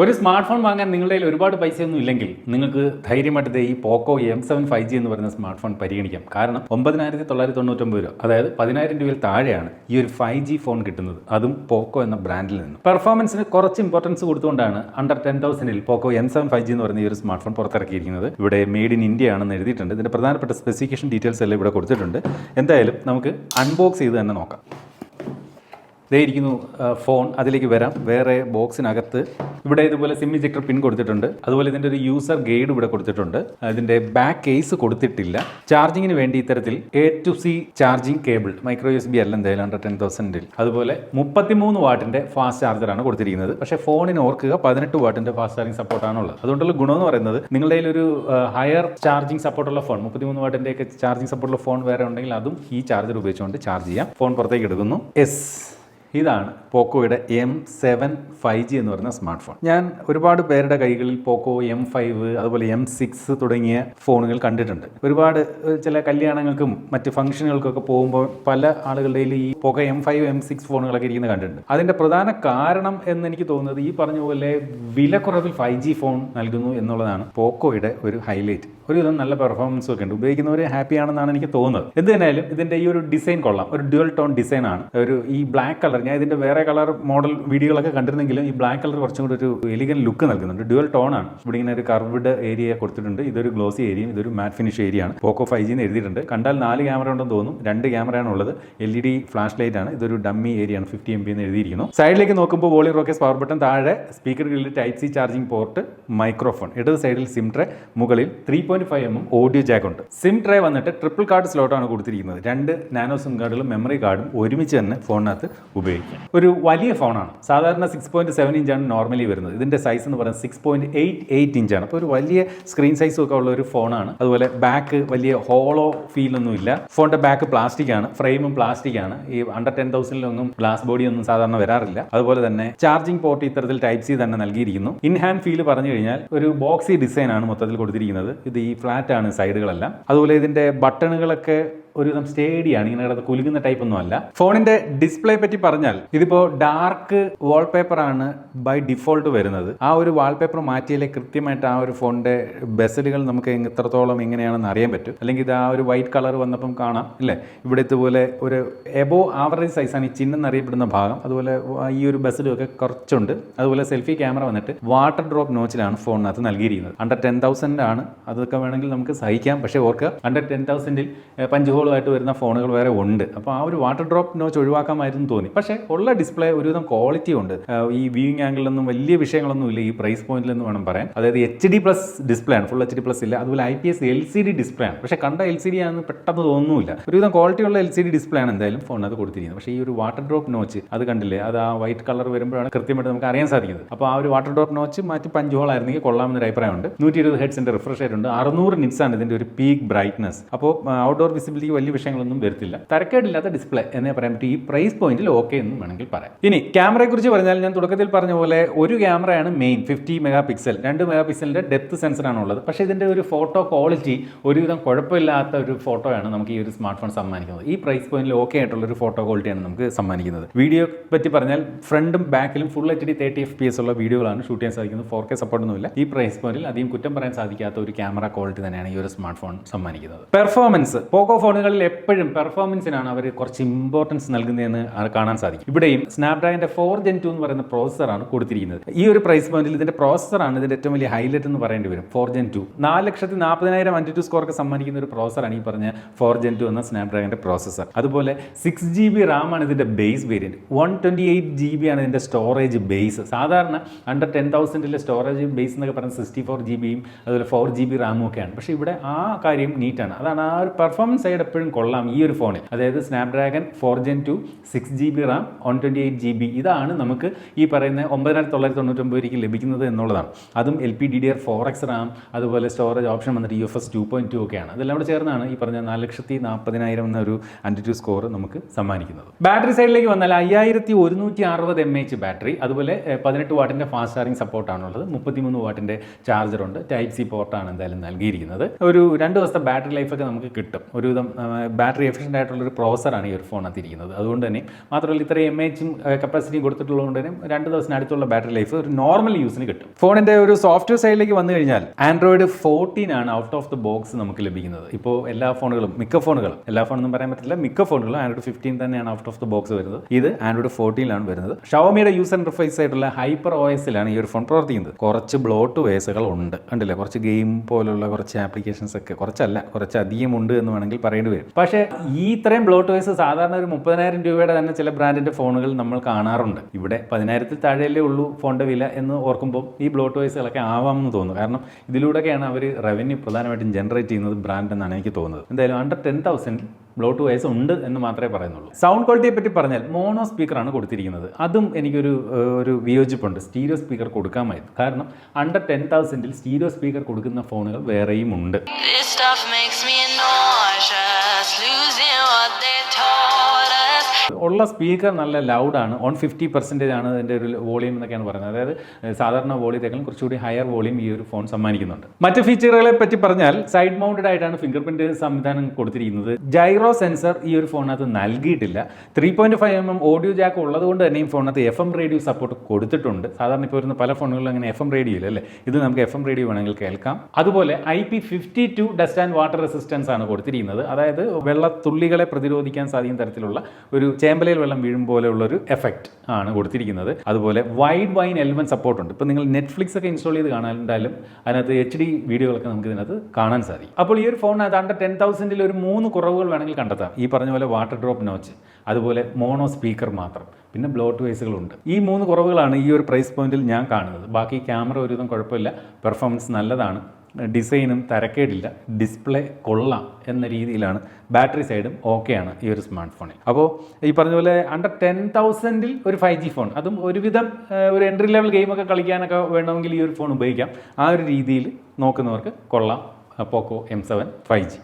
ഒരു smart phone വാങ്ങാൻ നിങ്ങളുടെ കയ്യിൽ ഒരുപാട് പൈസയൊന്നും ഇല്ലെങ്കിൽ നിങ്ങൾക്ക് ധൈര്യമായിട്ട് ഈ Poco M seven five G എന്ന് പറയുന്ന സ്മാർട്ട് ഫോൺ പരിഗണിക്കാം. കാരണം ഒമ്പതിനായിരത്തി തൊള്ളായിരത്തി തൊണ്ണൂറ്റൊമ്പത് രൂപ അതായത് പതിനായിരം രൂപയിൽ താഴെയാണ് ഈ ഒരു ഫൈവ് ജി ഫോൺ കിട്ടുന്നത്. അതും പോക്കോ എന്ന ബ്രാൻഡിൽ നിന്ന്. പെർഫോമൻസിന് കുറച്ച് ഇമ്പോർട്ടൻസ് കൊടുത്തുകൊണ്ടാണ് under ten തൗസൻഡിൽ Poco M seven five G എന്ന് പറയുന്ന ഈ ഒരു സ്മാർട്ട് ഫോൺ പുറത്തിറക്കിയിരിക്കുന്നത്. ഇവിടെ മെയ്ഡ് ഇൻ ഇന്ത്യ ആണെന്ന് എഴുതിയിട്ടുണ്ട്. ഇതിന്റെ പ്രധാനപ്പെട്ട സ്പെസിഫിക്കേഷൻ ഡീറ്റെയിൽസ് എല്ലാം ഇവിടെ കൊടുത്തിട്ടുണ്ട്. എന്തായാലും നമുക്ക് അൺബോക്സ് ചെയ്ത് തന്നെ നോക്കാം. ദേ ഇരിക്കുന്നു ഫോൺ അതിലേക്ക് വരാം. വേറെ ബോക്സിനകത്ത് ഇവിടെ ഇതുപോലെ സിം ഇജക്ടർ പിൻ കൊടുത്തിട്ടുണ്ട്. അതുപോലെ ഇതിന്റെ ഒരു യൂസർ ഗൈഡ് ഇവിടെ കൊടുത്തിട്ടുണ്ട്. ഇതിന്റെ ബാക്ക് കേസ് കൊടുത്തിട്ടില്ല. ചാർജിങ്ങിന് വേണ്ടി ഇത്തരത്തിൽ A to C charging cable micro S B അല്ല എന്തായാലും ഹൺഡ്രഡ് ടെൻ തൗസൻഡിൽ അതുപോലെ മുപ്പത്തിമൂന്ന് വാട്ടിന്റെ ഫാസ്റ്റ് ചാർജറാണ് കൊടുത്തിരിക്കുന്നത്. പക്ഷേ ഫോണിന് ഓർക്കുക പതിനെട്ട് വാട്ടിന്റെ ഫാസ്റ്റ് ചാർജിങ് സപ്പോർട്ടാണുള്ളത് അതുകൊണ്ടുള്ള ഗുണം എന്ന് പറയുന്നത് നിങ്ങളുടെ ഒരു ഹയർ ചാർജിങ് സപ്പോർട്ടുള്ള ഫോൺ മുപ്പത്തിമൂന്ന് വാട്ടിന്റെ ചാർജിങ് സപ്പോർട്ടുള്ള ഫോൺ വേറെ ഉണ്ടെങ്കിൽ അതും ഈ ചാർജർ ഉപയോഗിച്ചുകൊണ്ട് ചാർജ് ചെയ്യാം. ഫോൺ പുറത്തേക്ക് എടുക്കുന്നു. എസ് ഇതാണ് പോക്കോയുടെ എം സെവൻ ഫൈവ് ജി എന്ന് പറയുന്ന സ്മാർട്ട് ഫോൺ ഞാൻ ഒരുപാട് പേരുടെ കൈകളിൽ പോക്കോ എം ഫൈവ് അതുപോലെ എം സിക്സ് തുടങ്ങിയ ഫോണുകൾ കണ്ടിട്ടുണ്ട്. ഒരുപാട് ചില കല്യാണങ്ങൾക്കും മറ്റ് ഫംഗ്ഷനുകൾക്കൊക്കെ പോകുമ്പോൾ പല ആളുകളുടെ ഈ Poco M five M six ഫോണുകളൊക്കെ ഇരിക്കുന്നത് കണ്ടിട്ടുണ്ട്. അതിന്റെ പ്രധാന കാരണം എന്ന് എനിക്ക് തോന്നുന്നത് ഈ പറഞ്ഞ പോലെ വിലക്കുറവിൽ ഫൈവ് ജി ഫോൺ നൽകുന്നു എന്നുള്ളതാണ് പോക്കോയുടെ ഒരു ഹൈലൈറ്റ്. ഒരു വിധം നല്ല പെർഫോമൻസ് ഒക്കെ ഉണ്ട്. ഉപയോഗിക്കുന്നവർ ഹാപ്പി ആണെന്നാണ് എനിക്ക് തോന്നുന്നത്. എന്ത് തന്നെയായാലും ഇതിന്റെ ഈ ഒരു ഡിസൈൻ കൊള്ളാം. ഒരു ഡ്യുവൽ ടോൺ ഡിസൈൻ ആണ്. ഒരു ഈ ബ്ലാക്ക് കളർ ഞാൻ ഇതിന്റെ വേറെ കളർ മോഡൽ വീഡിയോകളൊക്കെ കണ്ടിരുന്നെങ്കിലും ഈ ബ്ലാക്ക് കളർ കുറച്ചും കൂടി ഒരു എലിഗൻ ലുക്ക് നൽകുന്നുണ്ട്. ഡ്യുവൽ ടോൺ ആണ്. ഇവിടെ ഇങ്ങനെ ഒരു കർവ്ഡ് ഏരിയ കൊടുത്തിട്ടുണ്ട്. ഇതൊരു ഗ്ലോസി ഏരിയയും ഇതൊരു മാറ്റ് ഫിനിഷ് ഏരിയ ആണ്. പോക്കോ ഫൈവ് ജിന്ന് എഴുതിയിട്ടുണ്ട്. കണ്ടാൽ നാല് ക്യാമറ ഉണ്ടെന്ന് തോന്നും. രണ്ട് ക്യാമറയാണ് ഉള്ളത്. L E D flash light ആണ്. ഇതൊരു ഡമ്മി ഏരിയ ആണ്. ഫിഫ്റ്റി എം ബി എന്ന് എഴുതിയിരിക്കുന്നു. സൈഡിലേക്ക് നോക്കുമ്പോൾ വോളി റോക്കേസ് പവർ ബട്ടൺ താഴെ. Speaker type C charging port microphone ഇടത് സൈഡിൽ സിംട്രെ മുകളിൽ three point five M audio jack ഉണ്ട്. സിം ട്രേ വന്നിട്ട് ട്രിപ്പിൾ കാർഡ് സ്ലോട്ടാണ് കൊടുത്തിരിക്കുന്നത്. രണ്ട് നാനോ സിം കാർഡുകളും മെമ്മറി കാർഡും ഒരുമിച്ച് തന്നെ ഫോണിനകത്ത് ഉപയോഗിക്കാം. ഒരു വലിയ ഫോണാണ് സാധാരണ സിക്സ് പോയിന്റ് സെവൻ ഇഞ്ചാണ് നോർമലി വരുന്നത്. ഇതിന്റെ സൈസ് എന്ന് പറയുന്നത് സിക്സ് പോയിന്റ് എയ്റ്റ് എയ്റ്റ് ഇഞ്ചാണ് അപ്പോൾ ഒരു വലിയ സ്ക്രീൻ സൈസും ഒക്കെ ഉള്ള ഒരു ഫോണാണ് അതുപോലെ ബാക്ക് വലിയ ഹോളോ ഫീൽ ഒന്നും ഇല്ല. ഫോണിന്റെ ബാക്ക് പ്ലാസ്റ്റിക് ആണ്. ഫ്രെയിമും പ്ലാസ്റ്റിക് ആണ്. ഈ അണ്ടർ ടെൻ തൗസൻഡിലൊന്നും ഗ്ലാസ് ബോഡി ഒന്നും സാധാരണ വരാറില്ല. അതുപോലെ തന്നെ ചാർജിംഗ് പോർട്ട് ഇത്തരത്തിൽ ടൈപ്പ് സി തന്നെ നൽകിയിരിക്കുന്നു. ഇൻ ഹാൻഡ് ഫീൽ പറഞ്ഞു കഴിഞ്ഞാൽ ഒരു ബോക്സി ഡിസൈൻ ആണ് മൊത്തത്തിൽ കൊടുത്തിരിക്കുന്നത്. ഇത് ഈ ഫ്ലാറ്റ് ആണ് സൈഡുകളെല്ലാം അതുപോലെ ഇതിന്റെ ബട്ടണുകളൊക്കെ ഒരുവിധം സ്റ്റേഡിയാണ് ഇങ്ങനെ കിടന്ന് കുലുങ്ങുന്ന ടൈപ്പ് ഒന്നും അല്ല. ഫോണിന്റെ ഡിസ്പ്ലേ പറ്റി പറഞ്ഞാൽ ഇതിപ്പോ ഡാർക്ക് വാൾപേപ്പർ ആണ് ബൈ ഡിഫോൾട്ട് വരുന്നത്. ആ ഒരു വാൾപേപ്പർ മാറ്റിയാലേ കൃത്യമായിട്ട് ആ ഒരു ഫോണിന്റെ ബെസലുകൾ നമുക്ക് എത്രത്തോളം എങ്ങനെയാണെന്ന് അറിയാൻ പറ്റും. അല്ലെങ്കിൽ ഇത് ആ ഒരു വൈറ്റ് കളർ വന്നപ്പം കാണാം ഇല്ലേ ഇവിടെ ഇതുപോലെ ഒരു എബോ ആവറേജ് സൈസാണ് ഈ ചിഹ്നം അറിയപ്പെടുന്ന ഭാഗം. അതുപോലെ ഈ ഒരു ബസ്സിലും ഒക്കെ കുറച്ചുണ്ട്. അതുപോലെ സെൽഫി ക്യാമറ വന്നിട്ട് വാട്ടർ ഡ്രോപ്പ് നോച്ചിലാണ് ഫോണിനകത്ത് നൽകിയിരിക്കുന്നത്. അണ്ടർ ടെൻ തൗസൻഡ് ആണ്. അതൊക്കെ വേണമെങ്കിൽ നമുക്ക് സഹിക്കാം. പക്ഷേ ഓർക്കുക അണ്ടർ ടെൻ തൗസൻഡിൽ പഞ്ച് ഹോളുമായിട്ട് വരുന്ന ഫോണുകൾ വേറെ ഉണ്ട്. അപ്പോൾ ആ ഒരു വാട്ടർ ഡ്രോപ്പ് നോച്ച് ഒഴിവാക്കാമായിരുന്നു തോന്നി. പക്ഷേ ഉള്ള ഡിസ്പ്ലേ ഒരുവിധം ക്വാളിറ്റി ഉണ്ട്. ഈ വ്യൂയിങ് ആംഗിളിലൊന്നും വലിയ വിഷയങ്ങളൊന്നും ഇല്ല. ഈ പ്രൈസ് പോയിന്റിൽ എന്ന് വേണം പറയാൻ. അതായത് എച്ച് ഡി പ്ലസ് ഡിസ്പ്ലേ ആണ്. ഫുൾ എച്ച് ഡി പ്ലസ് ഇല്ല. അതുപോലെ I P S L C D display ആണ്. പക്ഷേ കണ്ട എൽ സി ഡി ആണെന്ന് പെട്ടെന്ന് തോന്നുന്നില്ല ഒരുവിധം ക്വാളിറ്റി ഉള്ള എൽ സി ഡി ഡിസ്പ്ലേ ആണ് എന്തായാലും ഫോണിനകത്ത് കൊടുത്തിരിക്കുന്നത്. പക്ഷേ ഈ ഒരു വാട്ടർ ഡ്രോപ്പ് നോച്ച് അത് കണ്ടില്ലേ? അത് ആ വൈറ്റ് കളർ വരുമ്പോഴാണ് കൃത്യമായിട്ട് നമുക്ക് അറിയാൻ സാധിക്കുന്നത്. അപ്പോൾ ആ ഒരു വാട്ടർ ഡ്രോപ്പ് നോച്ച് മാറ്റി പഞ്ച് ഹോൾ ആയിരുന്നെങ്കിൽ കൊള്ളാമെന്നൊരു അഭിപ്രായമുണ്ട്. നൂറ്റി ഇരുപത് ഹെഡ്സിന്റെ റിഫ്രഷ് ആയിട്ടുണ്ട് അറുന്നൂറ് ആണ് ഇതിന്റെ ഒരു പീക്ക് ബ്രൈറ്റ്നസ് അപ്പോൾ ഔട്ട്ഡോർ വിസിബിലിറ്റിക്ക് വലിയ വിഷയങ്ങളൊന്നും വരുത്തില്ല. തരക്കേടില്ലാത്ത ഡിസ്പ്ലേ എന്നേ പറയാൻ പറ്റും. ഈ പ്രൈസ് പോയിന്റിൽ ഓക്കെ എന്ന് വേണമെങ്കിൽ പറയാം. ഇനി ക്യാമറയെ കുറിച്ച് പറഞ്ഞാൽ ഞാൻ തുടക്കത്തിൽ പറഞ്ഞ പോലെ ഒരു ക്യാമറയാണ് മെയിൻ ഫിഫ്റ്റി മെഗാ പിക്സൽ രണ്ട് മെഗാ പിക്സലിന്റെ ഡെപ്ത് സെൻസറാണ് ഉള്ളത്. പക്ഷേ ഇതിന്റെ ഒരു ഫോട്ടോ ക്വാളിറ്റി ഒരുവിധം കുഴപ്പമില്ലാത്ത ഒരു ഫോട്ടോയാണ് നമുക്ക് ഈ ഒരു സ്മാർട്ട് ഫോൺ സമ്മാനിക്കുന്നത്. ഈ പ്രൈസ് പോയിന്റിൽ ഓക്കെ ആയിട്ടുള്ള ഒരു ഫോട്ടോ ക്വാളിറ്റിയാണ് നമുക്ക് സമ്മാനിക്കുന്നത്. വീഡിയോ പറ്റി പറഞ്ഞാൽ ഫ്രണ്ടും ബാക്കിലും full H D thirty F P S ഉള്ള വീഡിയോകളാണ് ഷൂട്ട് ചെയ്യാൻ സാധിക്കുന്നത്. ഫോർ കെ സപ്പോർട്ടൊന്നുമില്ല ഈ പ്രൈസ് പോയിന്റിൽ അധികം കുറ്റം പറയാൻ സാധിക്കാത്ത ഒരു ക്യാമറ ക്വാളിറ്റി തന്നെയാണ് ഈ ഒരു സ്മാർട്ട് ഫോൺ സമ്മാനിക്കുന്നത് പെർഫോമൻസ് പോക്കോ ഫോണുകളിൽ എപ്പോഴും പെർഫോമൻസിനാണ് അവർ കുറച്ച് ഇമ്പോർട്ടൻസ് നൽകുന്നതെന്ന് കാണാൻ സാധിക്കും. ഇവിടെയും സ്നാപ്ഡ്രാഗന്റെ ഫോർ ജെൻ ടു എന്ന് പറയുന്ന പ്രോസസ്സറാണ് കൊടുത്തിരിക്കുന്നത്. ഈ ഒരു പ്രൈസ് പോയിന്റിൽ ഇതിന്റെ പ്രോസസ്സറാണ് ഇതിന്റെ ഏറ്റവും വലിയ ഹൈലൈറ്റ് എന്ന് പറയേണ്ടി വരും. ഫോർ ജെൻ ടു നാല് ലക്ഷത്തി നാൽപ്പതിനായിരം അഞ്ച് ടു സ്കോർക്ക് സമ്മാനിക്കുന്ന ഒരു പ്രോസസ്സറാണ് ഈ പറഞ്ഞ ഫോർ ജെൻ ടു എന്ന സ്നാപ്ഡ്രാഗന്റെ പ്രോസസ്സർ അതുപോലെ സിക്സ് ജി ബി ആണ് ഇതിന്റെ base variant one twenty eight G B ആണ് ഇതിന്റെ സ്റ്റോറേജ് ബേസ് സാധാരണ അണ്ടർ ടെൻ തൗസൻഡിലെ സ്റ്റോറേജ് ബേസ് എന്നൊക്കെ പറയുന്നത് സിക്സ്റ്റി ഫോർ ജി ബിയും അതുപോലെ ഫോർ ജി ബി റാമും ഒക്കെയാണ്. പക്ഷേ ഇവിടെ ആ കാര്യം നീറ്റാണ് അതാണ് ആ ഒരു പെർഫോമൻസ് സൈഡ് എപ്പോഴും കൊള്ളാം ഈ ഒരു ഫോണിൽ അതായത് Snapdragon four gen two six G B RAM one twenty eight G B ഇതാണ് നമുക്ക് ഈ പറയുന്ന ഒമ്പതിനായിരത്തി തൊള്ളായിരത്തി തൊണ്ണൂറ്റൊമ്പത് രൂപയ്ക്ക് ലഭിക്കുന്നത് എന്നുള്ളതാണ്. അതും L P D D R four X RAM അതുപോലെ സ്റ്റോറേജ് ഓപ്ഷൻ വന്നിട്ട് U F S two point two ഒക്കെയാണ്. അതെല്ലാം കൂടെ ചേർന്നാണ് ഈ പറഞ്ഞ നാല് ലക്ഷത്തി നാൽപ്പതിനായിരം എന്നൊരു ടു സ്കോർ നമുക്ക് സമ്മാനിക്കുന്നത്. ബാറ്ററി സൈഡിലേക്ക് വന്നാൽ അയ്യായിരത്തി ഒരുന്നൂറ്റി അറുപത് എം എച്ച് ബാറ്ററി അതുപോലെ പതിനെട്ട് വാട്ടിന്റെ ഫാസ്റ്റ് ചാർജിങ് സപ്പോർട്ടാണുള്ളത് മുപ്പത്തിമൂന്ന് വാട്ടിന്റെ ചാർജറുണ്ട് ടൈപ്പ് സി പോർട്ടാണ് എന്തായാലും നൽകിയിരിക്കുന്നത്. ഒരു രണ്ട് ദിവസത്തെ ബാറ്ററി ലൈഫൊക്കെ നമുക്ക് കിട്ടും. ഒരുവിധം ബാറ്ററി എഫിഷ്യന്റ് ആയിട്ടുള്ളൊരു പ്രോസറാണ് ഈ ഒരു ഫോണകത്ത് ഇരിക്കുന്നത് അതുകൊണ്ട് തന്നെ മാത്രമല്ല ഇത്രയും എം എച്ചും കപ്പാസിറ്റിയും കൊടുത്തിട്ടുള്ളതുകൊണ്ട് തന്നെ രണ്ട് ദിവസത്തിനടുത്തുള്ള ബാറ്ററി ലൈഫ് ഒരു നോർമൽ യൂസിന് കിട്ടും. ഫോണിന്റെ ഒരു സോഫ്റ്റ്വെയർ സൈഡിലേക്ക് വന്നു കഴിഞ്ഞാൽ ആൻഡ്രോയിഡ് ഫോർട്ടീൻ ആണ് ഔട്ട് ഓഫ് ദ ബോക്സ് നമുക്ക് ലഭിക്കുന്നത്. ഇപ്പോൾ എല്ലാ ഫോണുകളും മിക്ക ഫോണുകളും എല്ലാ ഫോണൊന്നും പറയാൻ പറ്റില്ല മിക്ക ഫോണുകളും ആൻഡ്രോയിഡ് ഫിഫ്റ്റീൻ തന്നെയാണ് ഔട്ട് ഓഫ് ദ ബോക്സ് വരുന്നത്. ഇത് ആൻഡ്രോയിഡ് ഫോർട്ടീനിലാണ് വരുന്നത്. ഷവമിയുടെ യൂസർ ഇന്റർഫേസ് ആയിട്ടുള്ള ഹൈപ്പർ ഒ എസിലാണ് ഈ ഒരു ഫോൺ പ്രവർത്തിക്കുന്നത്. കുറച്ച് ബ്ലോട്ട് വേസുകൾ ഉണ്ട്. കണ്ടില്ലേ? കുറച്ച് ഗെയിം പോലുള്ള കുറച്ച് ആപ്ലിക്കേഷൻസ് ഒക്കെ. കുറച്ചല്ല കുറച്ച് അധികം ഉണ്ട് എന്ന് വേണമെങ്കിൽ പറയേണ്ടി വരും. പക്ഷേ ഈ ഇത്രയും ബ്ലോട്ട് വൈസ് സാധാരണ ഒരു മുപ്പതിനായിരം രൂപയുടെ തന്നെ ചില ബ്രാൻഡിന്റെ ഫോണുകൾ നമ്മൾ കാണാറുണ്ട്. ഇവിടെ പതിനായിരത്തിൽ താഴെയല്ലേ ഉള്ളൂ ഫോണിന്റെ വില എന്ന് ഓർക്കുമ്പോൾ ഈ ബ്ലോട്ട് വൈസുകളൊക്കെ ആവാമെന്ന് തോന്നുന്നു. കാരണം ഇതിലൂടെയൊക്കെയാണ് അവർ റവന്യൂ പ്രധാനമായിട്ടും ജനറേറ്റ് ചെയ്യുന്നത് ബ്രാൻഡ് എന്നാണ് എനിക്ക് തോന്നുന്നത്. എന്തായാലും അണ്ടർ ടെൻ ബ്ലോട്ട് വൈസ് ഉണ്ട് എന്ന് മാത്രമേ പറയുന്നുള്ളൂ. സൗണ്ട് ക്വാളിറ്റിയെ പറ്റി പറഞ്ഞാൽ മോണോ സ്പീക്കറാണ് കൊടുത്തിരിക്കുന്നത്. അതും എനിക്കൊരു ഒരു വിയോജിപ്പുണ്ട്. സ്റ്റീരിയോ സ്പീക്കർ കൊടുക്കാമായിരുന്നു. കാരണം അണ്ടർ ടെൻ തൗസൻഡിൽ സ്റ്റീരിയോ സ്പീക്കർ കൊടുക്കുന്ന ഫോണുകൾ വേറെയും ഉണ്ട്. This stuff makes me nauseous, losing what they. ഉള്ള സ്പീക്കർ നല്ല ലൗഡാണ് ഓൺ ഫിഫ്റ്റി പെർസെന്റേജ് ആണ് ഇതിന്റെ ഒരു വോളിയം എന്നൊക്കെയാണ് പറയുന്നത്. അതായത് സാധാരണ വോളിയത്തേക്കാളും കുറച്ചുകൂടി ഹയർ വോളിയം ഈ ഒരു ഫോൺ സമ്മാനിക്കുന്നുണ്ട്. മറ്റ് ഫീച്ചറുകളെ പറ്റി പറഞ്ഞാൽ സൈഡ് മൗണ്ടഡ് ആയിട്ടാണ് ഫിംഗർ പ്രിന്റ് സംവിധാനം കൊടുത്തിരിക്കുന്നത്. ജൈറോ സെൻസർ ഈ ഒരു ഫോണിനകത്ത് നൽകിയിട്ടില്ല. Three point five M M audio jack ഉള്ളത് കൊണ്ട് തന്നെ ഈ ഫോണിനകത്ത് എഫ് എം റേഡിയോ സപ്പോർട്ട് കൊടുത്തിട്ടുണ്ട്. സാധാരണ ഇപ്പോൾ വരുന്ന പല ഫോണുകളിലും അങ്ങനെ എഫ് എം റേഡിയോ ഇല്ല അല്ലേ? ഇത് നമുക്ക് എഫ് എം റേഡിയോ വേണമെങ്കിൽ കേൾക്കാം. അതുപോലെ I P fifty two dust and water resistance ആണ് കൊടുത്തിരിക്കുന്നത്. അതായത് വെള്ളത്തുള്ളികളെ പ്രതിരോധിക്കാൻ സാധിക്കുന്ന തരത്തിലുള്ള ഒരു ചേമ്പലയിൽ വെള്ളം വീഴും പോലെയുള്ളൊരു എഫക്റ്റ് ആണ് കൊടുത്തിരിക്കുന്നത്. അതുപോലെ വൈഡ് വൈൻ എലമെന്റ് സപ്പോർട്ട് ഉണ്ട്. ഇപ്പോൾ നിങ്ങൾ നെറ്റ്ഫ്ലിക്സ് ഒക്കെ ഇൻസ്റ്റാൾ ചെയ്ത് കാണാനുണ്ടായാലും അതിനകത്ത് എച്ച് ഡി വീഡിയോകളൊക്കെ നമുക്ക് ഇതിനകത്ത് കാണാൻ സാധിക്കും. അപ്പോൾ ഈ ഒരു ഫോണിനകത്ത് അണ്ടർ ടെൻ തൗസൻഡിൽ ഒരു മൂന്ന് കുറവുകൾ വേണമെങ്കിൽ കണ്ടെത്താം. ഈ പറഞ്ഞ പോലെ വാട്ടർ ഡ്രോപ്പ് നോച്ച് അതുപോലെ മോണോ സ്പീക്കർ മാത്രം പിന്നെ ബ്ലോട്ട് വൈസുകളുണ്ട് ഈ മൂന്ന് കുറവുകളാണ് ഈ ഒരു പ്രൈസ് പോയിന്റിൽ ഞാൻ കാണുന്നത്. ബാക്കി ക്യാമറ ഒരുവിധം കുഴപ്പമില്ല. പെർഫോമൻസ് നല്ലതാണ്. ഡിസൈനും തരക്കേടില്ല. ഡിസ്പ്ലേ കൊള്ളാം എന്ന രീതിയിലാണ് ബാറ്ററി സൈഡും ഓക്കെയാണ് ഈ ഒരു സ്മാർട്ട് ഫോണിൽ അപ്പോൾ ഈ പറഞ്ഞ പോലെ അണ്ടർ ടെൻ തൗസൻഡിൽ ഒരു ഫൈവ് ജി ഫോൺ അതും ഒരുവിധം ഒരു എൻട്രി ലെവൽ ഗെയിമൊക്കെ കളിക്കാനൊക്കെ വേണമെങ്കിൽ ഈ ഒരു ഫോൺ ഉപയോഗിക്കാം. ആ ഒരു രീതിയിൽ നോക്കുന്നവർക്ക് കൊള്ളാം Poco M seven five G